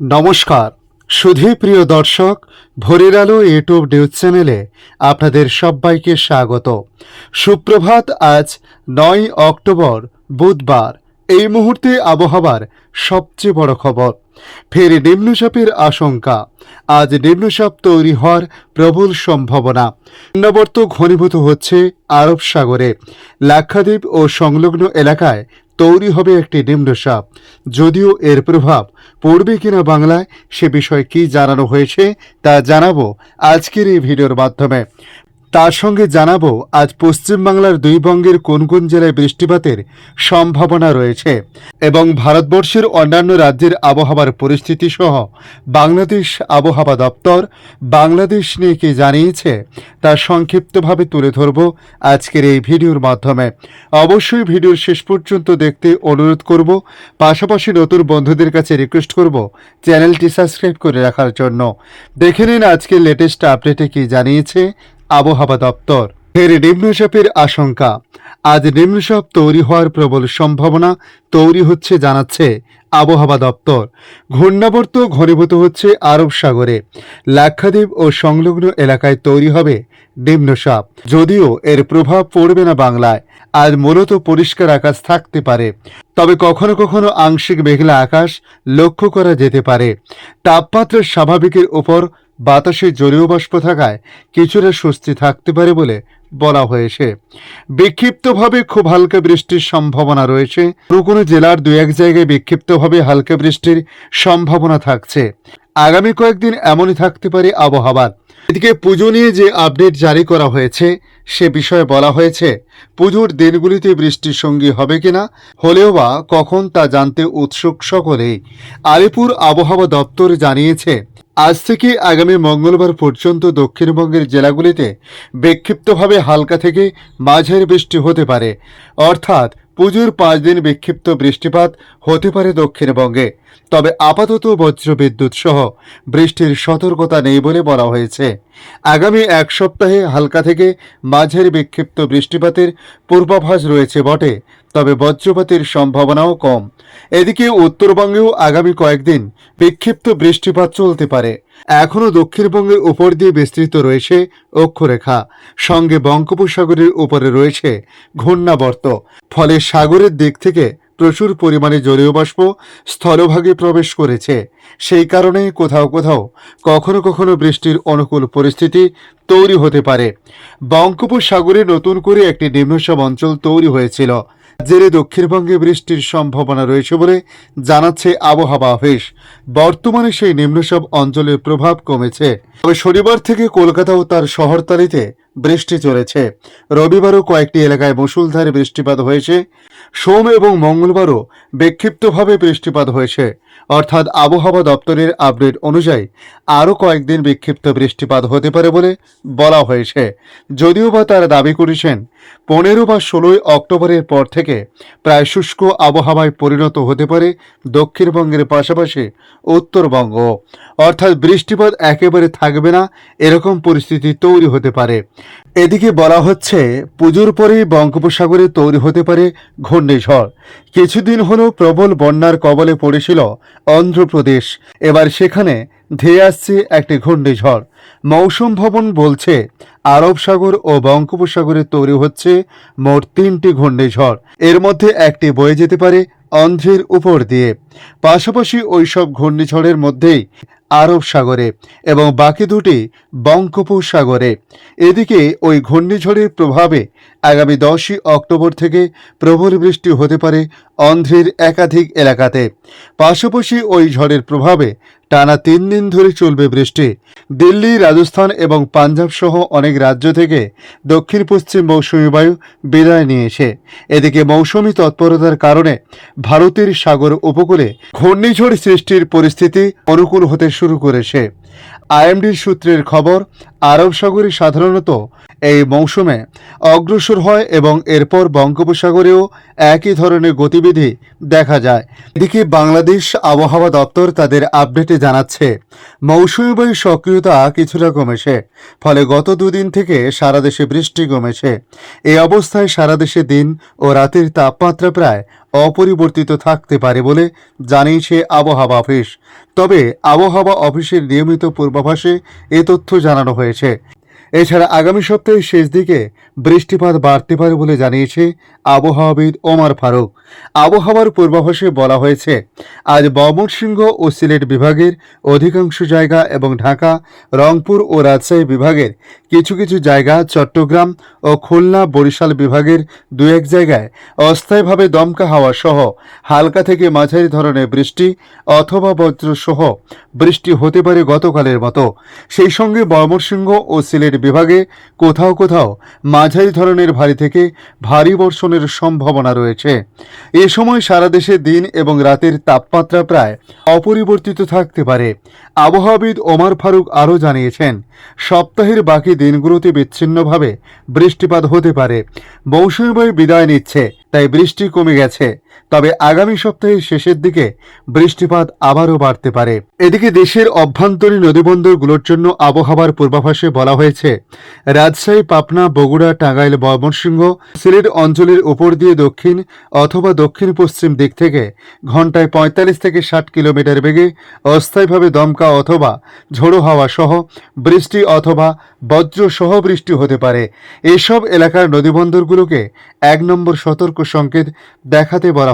নমস্কার। সুধী প্রিয় দর্শক, ভোরের আলো ইউটিউব নিউজ চ্যানেলে আপনাদের সবাইকে স্বাগত। সুপ্রভাত, আজ নয় অক্টোবর, বুধবার। এই মুহূর্তে আবহাওয়ার সবচেয়ে বড় খবর। ফের নিম্নচাপের আশঙ্কা। আজ নিম্নচাপ তৈরি হওয়ার প্রবল সম্ভাবনা। নিম্নবর্ত ঘনীভূত হচ্ছে আরব সাগরে। লাক্ষাদ্বীপ ও সংলগ্ন এলাকায় তৈরি হবে একটি নিম্নচাপ যদিও এর প্রভাব পড়বে কিনা বাংলায়, সে বিষয়ে কি জানানো হয়েছে তা জানাব আজকের এই ভিডিওর মাধ্যমে। তার সঙ্গে জানাব আজ পশ্চিমবাংলার দুই বঙ্গের কোন কোন জেলায় বৃষ্টিপাতের সম্ভাবনা রয়েছে এবং ভারতবর্ষের অন্যান্য রাজ্যের আবহাওয়ার পরিস্থিতি সহ বাংলাদেশ আবহাওয়া দপ্তর বাংলাদেশ নিয়ে কি জানিয়েছে তা সংক্ষিপ্তভাবে তুলে ধরব আজকের এই ভিডিওর মাধ্যমে। অবশ্যই ভিডিওর শেষ পর্যন্ত দেখতে অনুরোধ করব, পাশাপাশি নতুন বন্ধুদের কাছে রিকোয়েস্ট করব চ্যানেলটি সাবস্ক্রাইব করে রাখার জন্য। দেখে নিন আজকের লেটেস্ট আপডেটে কি জানিয়েছে আবহাওয়া দপ্তর। ফের নিম্নচাপের আশঙ্কা। আজ নিম্নচাপ তৈরি হওয়ার প্রবল সম্ভাবনা তৈরি হচ্ছে জানাচ্ছে আবহাওয়া দপ্তর। ঘূর্ণাবর্ত ঘনীভূত হচ্ছে আরব সাগরে। লাক্ষাদ্বীপ ও সংলগ্ন এলাকায় তৈরি হবে নিম্নচাপ যদিও এর প্রভাব পড়বে না বাংলায়। আজ মূলত পরিষ্কার আকাশ থাকতে পারে। তবে কখনো কখনো আংশিক মেঘলা আকাশ লক্ষ্য করা যেতে পারে। তাপমাত্রা স্বাভাবিকের উপর বাতাসে জলীয় বাষ্প থাকায় কিছুটা স্বস্তি থাকতে পারে বলে বলা হয়েছে। বিক্ষিপ্তভাবে খুব হালকা বৃষ্টির সম্ভাবনা রয়েছে। কোনো কোনো জেলার দু এক জায়গায় বিক্ষিপ্তভাবে হালকা বৃষ্টির সম্ভাবনা থাকছে। আগামী কয়েকদিন এমনই থাকতে পারে আবহাওয়ার। এদিকে পুজো নিয়ে যে আপডেট জারি করা হয়েছে, সে বিষয়ে বলা হয়েছে, পুজোর দিনগুলিতে বৃষ্টির সঙ্গী হবে কিনা, হলেও বা কখন তা জানতে উৎসুক সকলেই। আলিপুর আবহাওয়া দপ্তর জানিয়েছে আজ থেকে আগামী মঙ্গলবার পর্যন্ত দক্ষিণবঙ্গের জেলাগুলিতে বিক্ষিপ্তভাবে হালকা থেকে মাঝের বৃষ্টি হতে পারে। অর্থাৎ পুজোর পাঁচ দিন বিক্ষিপ্ত বৃষ্টিপাত হতে পারে দক্ষিণবঙ্গে। তবে আপাতত বজ্রবিদ্যুৎ সহ বৃষ্টির সতর্কতা নেই বলে বলা হয়েছে। আগামী এক সপ্তাহে হালকা থেকে মাঝের বিক্ষিপ্ত বৃষ্টিপাতের পূর্বাভাস রয়েছে বটে, তবে বজ্রপাতের সম্ভাবনাও কম। এদিকে উত্তরবঙ্গেও আগামী কয়েকদিন বিক্ষিপ্ত বৃষ্টিপাত চলতে পারে। এখনও দক্ষিণবঙ্গের উপর দিয়ে বিস্তৃত রয়েছে অক্ষরেখা। সঙ্গে বঙ্গোপসাগরের উপরে রয়েছে ঘূর্ণাবর্ত। ফলে সাগরের দিক থেকে প্রচুর পরিমাণে জলীয় বাষ্প স্থলভাগে প্রবেশ করেছে। সেই কারণে কোথাও কোথাও কখনো কখনো বৃষ্টির অনুকূল পরিস্থিতি তৈরি হতে পারে। বঙ্গোপসাগরে নতুন করে একটি নিম্নচাপ অঞ্চল তৈরি হয়েছিল জেরে দক্ষিণবঙ্গে বৃষ্টির সম্ভাবনা রয়েছে বলে জানাচ্ছে আবহাওয়া অফিস। বর্তমানে সেই নিম্নচাপ অঞ্চলের প্রভাব কমেছে। তবে শনিবার থেকে কলকাতা ও তার শহরতলিতে বৃষ্টি চলেছে। রবিবারও কয়েকটি এলাকায় মুষলধারে বৃষ্টিপাত হয়েছে। সোম এবং মঙ্গলবারও বিক্ষিপ্তভাবে বৃষ্টিপাত হয়েছে। অর্থাৎ আবহাওয়া দপ্তরের আপডেট অনুযায়ী আরও কয়েকদিন বিক্ষিপ্ত বৃষ্টিপাত হতে পারে বলে বলা হয়েছে। যদিও বা তারা দাবি করেছেন, পনেরো বা ষোলোই অক্টোবরের পর থেকে প্রায় শুষ্ক আবহাওয়ায় পরিণত হতে পারে দক্ষিণবঙ্গের পাশাপাশি উত্তরবঙ্গ। অর্থাৎ বৃষ্টিপাত একেবারে থাকবে না, এরকম পরিস্থিতি তৈরি হতে পারে। এদিকে বলা হচ্ছে, পুজোর পরে বঙ্গোপসাগরে তৈরি হতে পারে ঘূর্ণিঝড়। কিছুদিন হলো প্রবল বন্যার কবলে পড়েছিল অন্ধ্রপ্রদেশ। এবার সেখানে ধেয়ে আসছে একটি ঘূর্ণিঝড়। মৌসুম ভবন বলছে, আরব সাগর ও বঙ্গোপসাগরে তৈরি হচ্ছে মোট তিনটি ঘূর্ণিঝড়। এর মধ্যে একটি বয়ে যেতে পারে অন্ধ্রের উপর দিয়ে। পাশাপাশি ওইসব ঘূর্ণিঝড়ের মধ্যেই আরব সাগরে এবং বাকি দুটি বঙ্গোপসাগরে। এদিকে ওই ঘূর্ণিঝড়ের প্রভাবে আগামী দশই অক্টোবর থেকে প্রবল বৃষ্টি হতে পারে অন্ধ্রের একাধিক এলাকাতে। পাশাপাশি ওই ঝড়ের প্রভাবে টানা তিন দিন ধরে চলবে বৃষ্টি। দিল্লি রাজস্থান এবং পাঞ্জাব সহ অনেক রাজ্য থেকে দক্ষিণ পশ্চিম মৌসুমী বায়ু বিদায় নিয়েছে এদিকে মৌসুমি তৎপরতার কারণে ভারতের সাগর উপকূলে ঘূর্ণিঝড় সৃষ্টির পরিস্থিতি অনুকূল হতে শুরু করেছে। আইএমডির সূত্রের খবর, আরব সাগরে সাধারণত এই মৌসুমে অগ্রসর হয় এবং এরপর বঙ্গোপসাগরেও একই ধরনের গতিবিধি দেখা যায়। এদিকে বাংলাদেশ আবহাওয়া দপ্তর তাদের আপডেটে জানাচ্ছে মৌসুমী বায়ুর সক্রিয়তা কিছুটা কমেছে, ফলে গত দুদিন থেকে সারা দেশে বৃষ্টি কমেছে। এই অবস্থায় সারা দেশে দিন ও রাতের তাপমাত্রা প্রায় অপরিবর্তিত থাকতে পারে বলে জানিয়েছে আবহাওয়া অফিস। তবে আবহাওয়া অফিসের নিয়মিত পূর্বাভাসে এ তথ্য জানানো হয়েছে। এছাড়া আগামী সপ্তাহের শেষ দিকে বৃষ্টিপাত বাড়তে পারে বলে জানিয়েছে আবহাওয়াবিদ ওমর ফারুক। আবহাওয়ার পূর্বাভাসে বলা হয়েছে, আজ ময়মনসিংহ ও সিলেট বিভাগের অধিকাংশ জায়গা এবং ঢাকা, রংপুর ও রাজশাহী বিভাগের কিছু কিছু জায়গা চট্টগ্রাম ও খুলনা, বরিশাল বিভাগের দু এক জায়গায় অস্থায়ীভাবে দমকা হাওয়া সহ হালকা থেকে মাঝারি ধরনের বৃষ্টি অথবা বজ্রসহ বৃষ্টি হতে পারে গতকালের মতো। সেই সঙ্গে ময়মনসিংহ ও সিলেট বিভাগে কোথাও কোথাও মাঝারি ধরনের ভারী থেকে ভারী বর্ষণের সম্ভাবনা রয়েছে। এ সময় সারা দেশে দিন এবং রাতের তাপমাত্রা প্রায় অপরিবর্তিত থাকতে পারে। আবহাওয়াবিদ ওমর ফারুক আরও জানিয়েছেন, সপ্তাহের বাকি দিনগুলোতে বিচ্ছিন্নভাবে বৃষ্টিপাত হতে পারে। মৌসুমিবায়ু বিদায় নিচ্ছে, তাই বৃষ্টি কমে গেছে। তবে আগামী সপ্তাহের শেষের দিকে বৃষ্টিপাত আবারও বাড়তে পারে। এদিকে দেশের অভ্যন্তরীণ নদীবন্দরগুলোর জন্য আবহাওয়ার পূর্বাভাসে বলা হয়েছে, রাজশাহী, পাবনা, বগুড়া, টাঙ্গাইল, ময়মনসিংহ, সিলেট অঞ্চলের উপর দিয়ে দক্ষিণ অথবা দক্ষিণ পশ্চিম দিক থেকে ঘন্টায় পঁয়তাল্লিশ থেকে ষাট কিলোমিটার বেগে অস্থায়ীভাবে দমকা অথবা ঝোড়ো হাওয়া সহ বৃষ্টি অথবা বজ্র সহ বৃষ্টি হতে পারে। এসব এলাকার নদীবন্দরগুলোকে এক নম্বর সতর্ক সংকেত দেখাতে বলা